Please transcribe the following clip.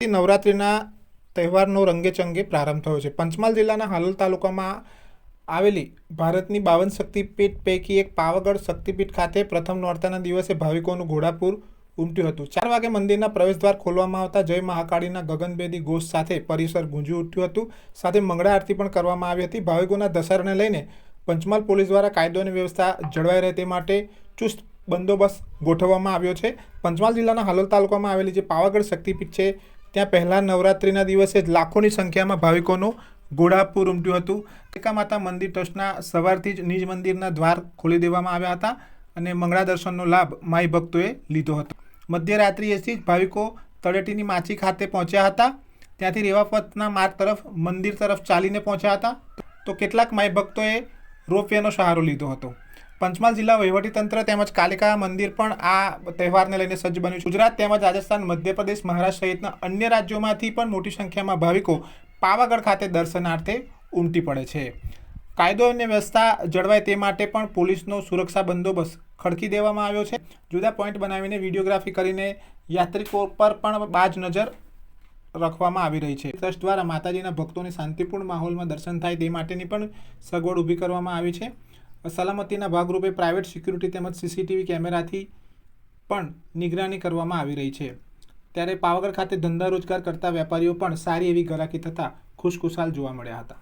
નવરાત્રિના તહેવારનો રંગેચંગે પ્રારંભ થયો છે. પંચમહાલ જિલ્લાના હાલોલ તાલુકામાં આવેલી ભારતની બાવન શક્તિપીઠ પૈકી એક પાવાગઢ શક્તિપીઠ ખાતે પ્રથમ નોરતાના દિવસે ભાવિકોનું ઘોડાપૂર ઉમટ્યું હતું. ચાર વાગે મંદિરના પ્રવેશદ્વાર ખોલવામાં આવતા જય મહાકાળીના ગગનભેદી ઘોષ સાથે પરિસર ગુંજી ઉઠ્યું હતું. સાથે મંગળા આરતી પણ કરવામાં આવી હતી. ભાવિકોના દશહરાને લઈને પંચમહાલ પોલીસ દ્વારા કાયદો અને વ્યવસ્થા જળવાઈ રહે તે માટે ચુસ્ત બંદોબસ્ત ગોઠવવામાં આવ્યો છે. પંચમહાલ જિલ્લાના હાલોલ તાલુકામાં આવેલી જે પાવાગઢ શક્તિપીઠ છે ત્યાં પહેલાં નવરાત્રિના દિવસે જ લાખોની સંખ્યામાં ભાવિકોનું ઘોડાપુર ઉમટ્યું હતું. એકા માતા મંદિર ટ્રસ્ટના સવારથી જ નિજ મંદિરના દ્વાર ખોલી દેવામાં આવ્યા હતા અને મંગળા દર્શનનો લાભ માઈ ભક્તોએ લીધો હતો. મધ્યરાત્રિએથી જ ભાવિકો તળેટીની માછી ખાતે પહોંચ્યા હતા. ત્યાંથી રેવાપથના માર્ગ તરફ મંદિર તરફ ચાલીને પહોંચ્યા હતા. તો કેટલાક માઈ ભક્તોએ રોપવેનો સહારો લીધો હતો. પંચમહાલ જિલ્લા વહીવટીતંત્ર તેમજ કાલિકા મંદિર પણ આ તહેવારને લઈને સજ્જ બન્યું છે. ગુજરાત તેમજ રાજસ્થાન, મધ્યપ્રદેશ, મહારાષ્ટ્ર સહિતના અન્ય રાજ્યોમાંથી પણ મોટી સંખ્યામાં ભાવિકો પાવાગઢ ખાતે દર્શનાર્થે ઉમટી પડે છે. કાયદો અને વ્યવસ્થા જળવાય તે માટે પણ પોલીસનો સુરક્ષા બંદોબસ્ત ખડકી દેવામાં આવ્યો છે. જુદા પોઈન્ટ બનાવીને વિડીયોગ્રાફી કરીને યાત્રિકો પર પણ બાજ નજર રાખવામાં આવી રહી છે. ટ્રસ્ટ દ્વારા માતાજીના ભક્તોને શાંતિપૂર્ણ માહોલમાં દર્શન થાય તે માટેની પણ સગવડ ઊભી કરવામાં આવી છે. સલામતીના ભાગરૂપે પ્રાઇવેટ સિક્યુરિટી તેમજ સીસીટીવી કેમેરાથી પણ નિગરાની કરવામાં આવી રહી છે. ત્યારે પાવાગઢ ખાતે ધંધા રોજગાર કરતા વેપારીઓ પણ સારી એવી ગરાકી થતાં ખુશખુશાલ જોવા મળ્યા હતા.